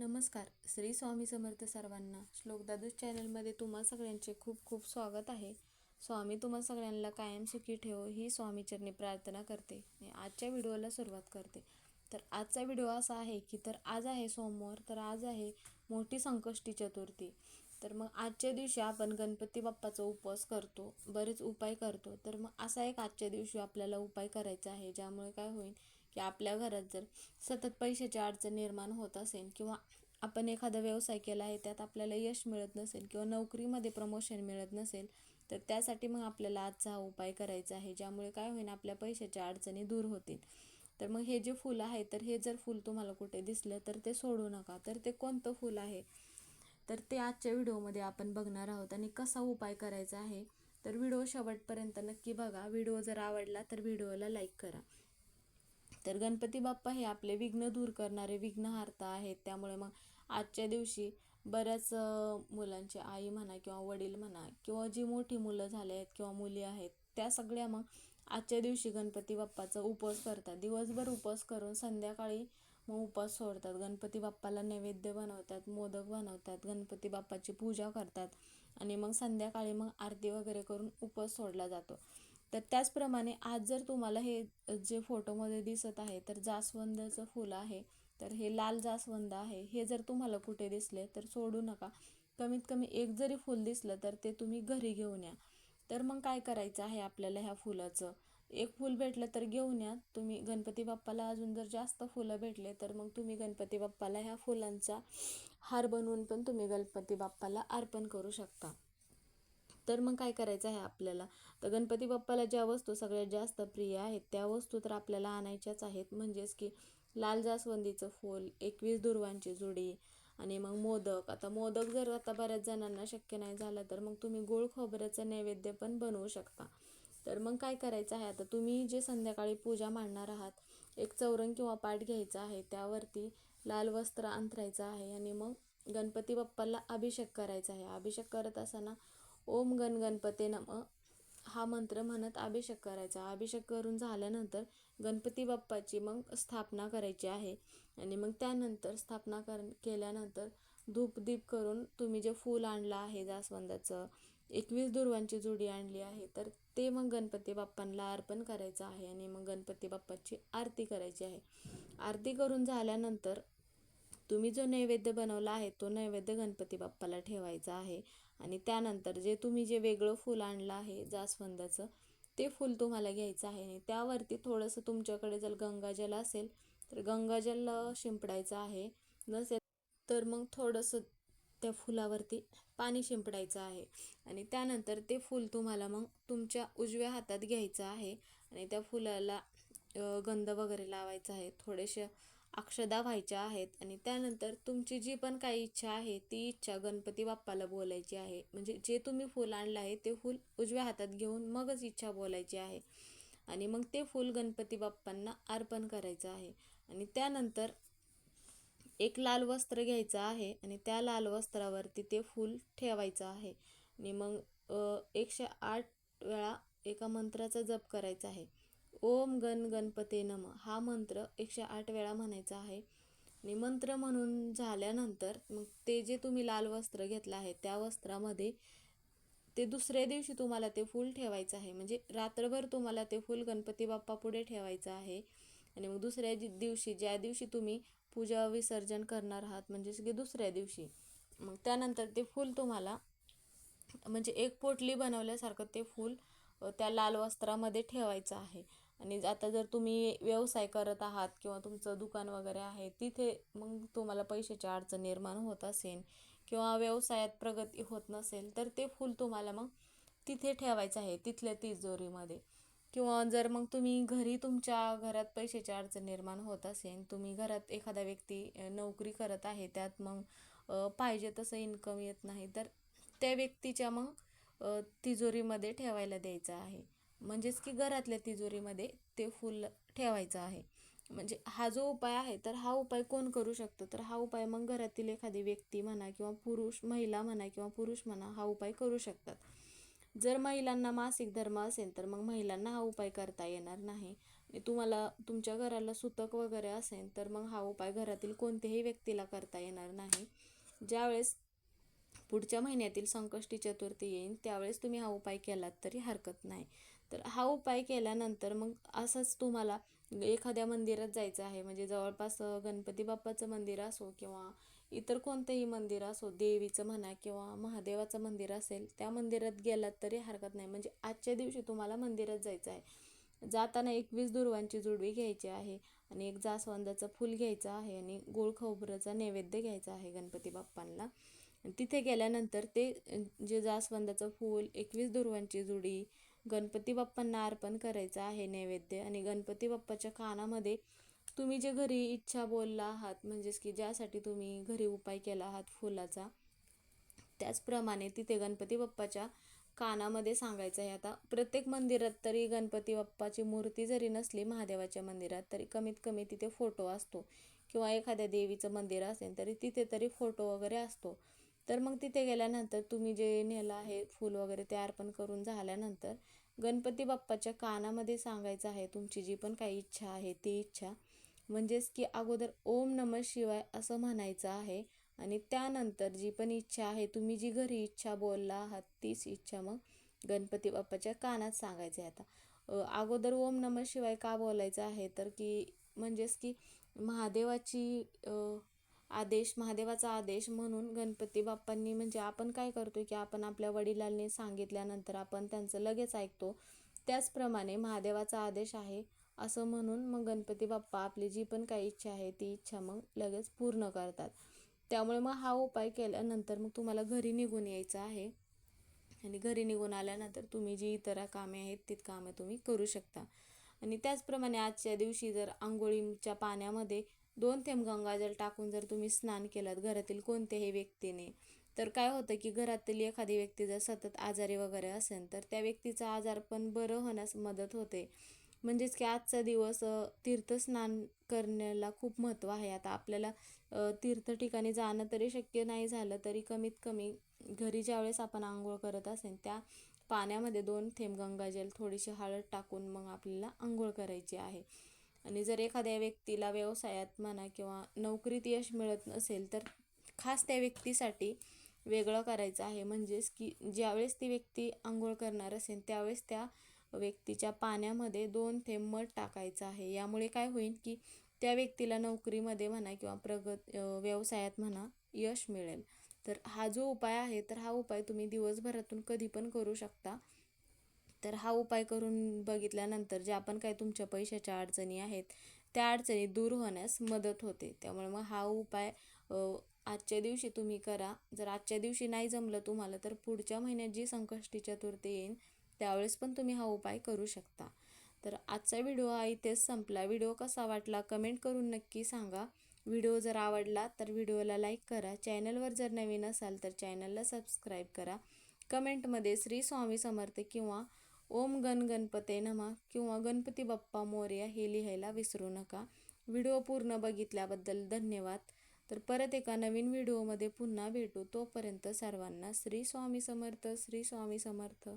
नमस्कार. श्री स्वामी समर्थ सर्वांना श्लोकदादूस चॅनलमध्ये तुम्हा सगळ्यांचे खूप खूप स्वागत आहे. स्वामी तुम्हा सगळ्यांना कायम सुखी ठेवो ही स्वामीचरणी प्रार्थना करते. आणि आजच्या व्हिडिओला सुरुवात करते. तर आजचा व्हिडिओ असा आहे की तर आज आहे सोमवार तर आज आहे मोठी संकष्टी चतुर्थी. तर मग आजच्या दिवशी आपण गणपती बाप्पाचा उपवास करतो बरेच उपाय करतो. तर मग असा एक आजच्या दिवशी आपल्याला उपाय करायचा आहे ज्यामुळे काय होईल की आपल्या घरात जर सतत पैशाची अडचण निर्माण होत असेल किंवा आपण एखादा व्यवसाय केला आहे त्यात आपल्याला यश मिळत नसेल किंवा नोकरीमध्ये प्रमोशन मिळत नसेल तर त्यासाठी मग आपल्याला आजचा हा उपाय करायचा आहे ज्यामुळे काय होईल आपल्या पैशाच्या अडचणी दूर होतील. तर मग हे जे फुलं आहे तर हे जर फूल तुम्हाला कुठे दिसलं तर ते सोडू नका. तर ते कोणतं फूल आहे? तर ते आजच्या व्हिडिओमध्ये आपण बघणार आहोत. आणि कसा उपाय करायचा आहे तर व्हिडिओ शेवटपर्यंत नक्की बघा. व्हिडिओ जर आवडला तर व्हिडिओला लाईक करा. तर गणपती बाप्पा हे आपले विघ्न दूर करणारे विघ्नहार्ता आहेत. त्यामुळे मग आजच्या दिवशी बऱ्याच मुलांची आई म्हणा किंवा वडील म्हणा किंवा जी मोठी मुलं झाले आहेत किंवा मुली आहेत त्या सगळ्या मग आजच्या दिवशी गणपती बाप्पाचा उपवास करतात. दिवसभर उपवास करून संध्याकाळी मग उपवास सोडतात. गणपती बाप्पाला नैवेद्य बनवतात मोदक बनवतात गणपती बाप्पाची पूजा करतात आणि मग संध्याकाळी मग आरती वगैरे करून उपवास सोडला जातो. तर त्याचप्रमाणे आज जर तुम्हाला हे जे फोटोमध्ये दिसत आहे तर जास्वंदाचं फुल आहे तर हे लाल जास्वंद आहे हे जर तुम्हाला कुठे दिसले तर सोडू नका. कमीत कमी एक जरी फूल दिसलं तर ते तुम्ही घरी घेऊन या. तर मग काय करायचं आहे आपल्याला ह्या फुलाचं? एक फूल भेटलं तर घेऊन या. तुम्ही गणपती बाप्पाला अजून जर जास्त फुलं भेटले तर मग तुम्ही गणपती बाप्पाला ह्या फुलांचा हार बनवून पण तुम्ही गणपती बाप्पाला अर्पण करू शकता. तर मग काय करायचं आहे आपल्याला? तर गणपती बाप्पाला ज्या वस्तू सगळ्यात जास्त प्रिय आहेत त्या वस्तू तर आपल्याला आणायच्याच आहेत. म्हणजेच की लाल जास्वंदीचं फूल एकवीस दुर्वांची जुडी आणि मग मोदक. आता मोदक जर आता बऱ्याच जणांना शक्य नाही झालं तर मग तुम्ही गोळ खोबऱ्याचं नैवेद्य पण बनवू शकता. तर मग काय करायचं आहे? आता तुम्ही जे संध्याकाळी पूजा मांडणार आहात एक चौरंग किंवा पाठ घ्यायचा आहे त्यावरती लाल वस्त्र अंथरायचं आहे आणि मग गणपती बाप्पाला अभिषेक करायचा आहे. अभिषेक करत असताना ओम गण गणपते नम हा मंत्र म्हणत अभिषेक करायचा. अभिषेक करून झाल्यानंतर गणपती बाप्पाची मग स्थापना करायची आहे. आणि मग त्यानंतर स्थापना कर केल्यानंतर धूप दीप करून तुम्ही जे फूल आणलं आहे जास्वंदाचं एकवीस दुर्वांची जुडी आणली आहे तर ते मग गणपती बाप्पांना अर्पण करायचं आहे आणि मग गणपती बाप्पाची आरती करायची आहे. आरती करून झाल्यानंतर तुम्ही जो नैवेद्य बनवला आहे तो नैवेद्य गणपती बाप्पाला ठेवायचा आहे. आणि त्यानंतर जे तुम्ही जे वेगळं फूल आणलं आहे जास्वंदाचं ते फूल तुम्हाला घ्यायचं आहे. आणि त्यावरती थोडंसं तुमच्याकडे जर गंगाजल असेल तर गंगाजल शिंपडायचं आहे. नसेल तर मग थोडंसं त्या फुलावरती पाणी शिंपडायचं आहे. आणि त्यानंतर ते फूल तुम्हाला मग तुमच्या उजव्या हातात घ्यायचं आहे. आणि त्या फुलाला गंध वगैरे लावायचा आहे. थोडेसे अक्षदा व्हायच्या आहेत आणि त्यानंतर तुमची जी पण काही इच्छा आहे ती इच्छा गणपती बाप्पाला बोलायची आहे. म्हणजे जे तुम्ही फूल आणलं आहे ते फूल उजव्या हातात घेऊन मगच इच्छा बोलायची आहे. आणि मग ते फूल गणपती बाप्पांना अर्पण करायचं आहे. आणि त्यानंतर एक लाल वस्त्र घ्यायचं आहे आणि त्या लाल वस्त्रावरती ते फूल ठेवायचं आहे. आणि मग एकशे आठ वेळा एका मंत्राचा जप करायचा आहे. ओम गण गणपते नम हा मंत्र एकशे आठ वेळा म्हणायचा आहे. आणि मंत्र म्हणून झाल्यानंतर मग ते जे तुम्ही लाल वस्त्र घेतलं आहे त्या वस्त्रामध्ये ते दुसऱ्या दिवशी तुम्हाला ते फूल ठेवायचं आहे. म्हणजे रात्रभर तुम्हाला ते फूल गणपती बाप्पा पुढे ठेवायचं आहे. आणि मग दुसऱ्या दिवशी ज्या दिवशी तुम्ही पूजा विसर्जन करणार आहात म्हणजेच की दुसऱ्या दिवशी मग त्यानंतर ते फूल तुम्हाला म्हणजे एक पोटली बनवल्यासारखं ते फूल त्या लाल वस्त्रामध्ये ठेवायचं आहे. आणि आता जर तुम्ही व्यवसाय करत आहात किंवा तुमचं दुकान वगैरे आहे तिथे मग तुम्हाला पैशाची अडचण निर्माण होत असेल किंवा व्यवसायात प्रगती होत नसेल तर ते फूल तुम्हाला मग तिथे ठेवायचं आहे तिथल्या तिजोरीमध्ये. किंवा जर मग तुम्ही घरी तुमच्या घरात पैशाची अडचण निर्माण होत असेल तुम्ही घरात एखादा व्यक्ती नोकरी करत आहे त्यात मग पाहिजे तसं इन्कम येत नाही तर त्या व्यक्तीच्या मग तिजोरीमध्ये ठेवायला द्यायचं आहे. म्हणजेच की घरातल्या तिजोरीमध्ये ते फूल ठेवायचं आहे. म्हणजे हा जो उपाय आहे तर हा उपाय कोण करू शकतो? तर हा उपाय मग घरातील एखादी व्यक्ती म्हणा किंवा पुरुष महिला म्हणा किंवा पुरुष म्हणा हा उपाय करू शकतात. जर महिलांना मासिक धर्म असेल तर मग महिलांना हा उपाय करता येणार नाही. तुम्हाला तुमच्या घराला सुतक वगैरे असेल तर मग हा उपाय घरातील कोणत्याही व्यक्तीला करता येणार नाही. ज्यावेळेस पुढच्या महिन्यातील संकष्टी चतुर्थी येईल त्यावेळेस तुम्ही हा उपाय केलात तरी हरकत नाही. तर हा उपाय केल्यानंतर मग असंच तुम्हाला एखाद्या मंदिरात जायचं आहे म्हणजे जवळपास गणपती बाप्पाचं मंदिर असो किंवा इतर कोणतंही मंदिर असो देवीचं म्हणा किंवा महादेवाचं मंदिर असेल त्या मंदिरात गेलात तरी हरकत नाही. म्हणजे आजच्या दिवशी तुम्हाला मंदिरात जायचं आहे. जाताना एकवीस दुर्वांची जुडवी घ्यायची आहे आणि एक जास्वंदाचं फूल घ्यायचं आहे आणि गोळ खोबऱ्याचा नैवेद्य घ्यायचा आहे गणपती बाप्पांना. तिथे गेल्यानंतर ते जे जास्वंदाचं फूल एकवीस दुर्वांची जुडी गणपती बाप्पांना अर्पण करायचं आहे नैवेद्य आणि गणपती बाप्पाच्या कानामध्ये तुम्ही जे घरी इच्छा बोलला आहात म्हणजेच की ज्यासाठी तुम्ही घरी उपाय केला आहात फुलाचा त्याचप्रमाणे तिथे गणपती बाप्पाच्या कानामध्ये सांगायचं आहे. आता प्रत्येक मंदिरात तरी गणपती बाप्पाची मूर्ती जरी नसली महादेवाच्या मंदिरात तरी कमीत कमी तिथे फोटो असतो. किंवा एखाद्या देवीचं मंदिर असेल तरी तिथे तरी फोटो वगैरे असतो. तर मग तिथे गेल्यानंतर तुम्ही जे नेलं आहे फूल वगैरे ते अर्पण करून झाल्यानंतर गणपती बाप्पाच्या कानामध्ये सांगायचं आहे तुमची जी पण काही इच्छा आहे ती इच्छा म्हणजेच की अगोदर ओम नम शिवाय असं म्हणायचं आहे आणि त्यानंतर जी पण इच्छा आहे तुम्ही जी घरी इच्छा बोलला आहात तीच इच्छा मग गणपती बाप्पाच्या कानात सांगायचं आहे आता. अगोदर ओम नम शिवाय का बोलायचं आहे? तर की म्हणजेच की महादेवाची आदेश महादेवाचा आदेश म्हणून गणपती बाप्पांनी म्हणजे आपण काय करतो की आपण आपल्या वडिलांनी सांगितल्यानंतर आपण त्यांचं लगेच ऐकतो. त्याचप्रमाणे महादेवाचा आदेश आहे असं म्हणून मग गणपती बाप्पा आपली जी पण काही इच्छा आहे ती इच्छा मग लगेच पूर्ण करतात. त्यामुळे मग हा उपाय केल्यानंतर मग तुम्हाला घरी निघून यायचं आहे. आणि घरी निघून आल्यानंतर तुम्ही जी इतर कामे आहेत ती कामं तुम्ही करू शकता. आणि त्याचप्रमाणे आजच्या दिवशी जर आंघोळीच्या पाण्यामध्ये दोन थेंब गंगाजल टाकून जर तुम्ही स्नान केलात घरातील कोणत्याही व्यक्तीने तर काय होतं की घरातील एखादी व्यक्ती जर सतत आजारी वगैरे असेल तर त्या व्यक्तीचा आजार पण बरं होण्यास मदत होते. म्हणजेच की आजचा दिवस तीर्थस्नान करण्याला खूप महत्त्व आहे. आता आपल्याला तीर्थ ठिकाणी जाणं तरी शक्य नाही झालं तरी कमीत कमी घरी ज्यावेळेस आपण आंघोळ करत असेल त्या पाण्यामध्ये दोन थेंब गंगाजल थोडीशी हळद टाकून मग आपल्याला आंघोळ करायची आहे. आणि जर एखाद्या व्यक्तीला व्यवसायात म्हणा किंवा नोकरीत यश मिळत नसेल तर खास त्या व्यक्तीसाठी वेगळं करायचं आहे. म्हणजेच की ज्यावेळेस ती व्यक्ती आंघोळ करणार असेल त्यावेळेस त्या व्यक्तीच्या पाण्यामध्ये दोन थेंब मध टाकायचं आहे. यामुळे काय होईल की त्या व्यक्तीला नोकरीमध्ये म्हणा किंवा प्रगत व्यवसायात म्हणा यश मिळेल. तर हा जो उपाय आहे तर हा उपाय तुम्ही दिवसभरातून कधी पण करू शकता. तर हा उपाय करून बघितल्यानंतर ज्या आपण काही तुमच्या पैशाच्या अडचणी आहेत त्या अडचणी दूर होण्यास मदत होते. त्यामुळे मग हा उपाय आजच्या दिवशी तुम्ही करा. जर आजच्या दिवशी नाही जमलं तुम्हाला तर पुढच्या महिन्यात जी संकष्टी चतुर्थी येईल त्यावेळेस पण तुम्ही हा उपाय करू शकता. तर आजचा व्हिडिओ हा इथेच संपला. व्हिडिओ कसा वाटला कमेंट करून नक्की सांगा. व्हिडिओ जर आवडला तर व्हिडिओला लाईक करा. चॅनलवर जर नवीन असाल तर चॅनलला सबस्क्राईब करा. कमेंटमध्ये श्री स्वामी समर्थ किंवा ओम गण गणपते नमा किंवा गणपती बाप्पा मोर्या हे लिहायला विसरू नका. व्हिडिओ पूर्ण बघितल्याबद्दल धन्यवाद. तर परत एका नवीन व्हिडिओमध्ये पुन्हा भेटू. तोपर्यंत सर्वांना श्री स्वामी समर्थ श्री स्वामी समर्थ.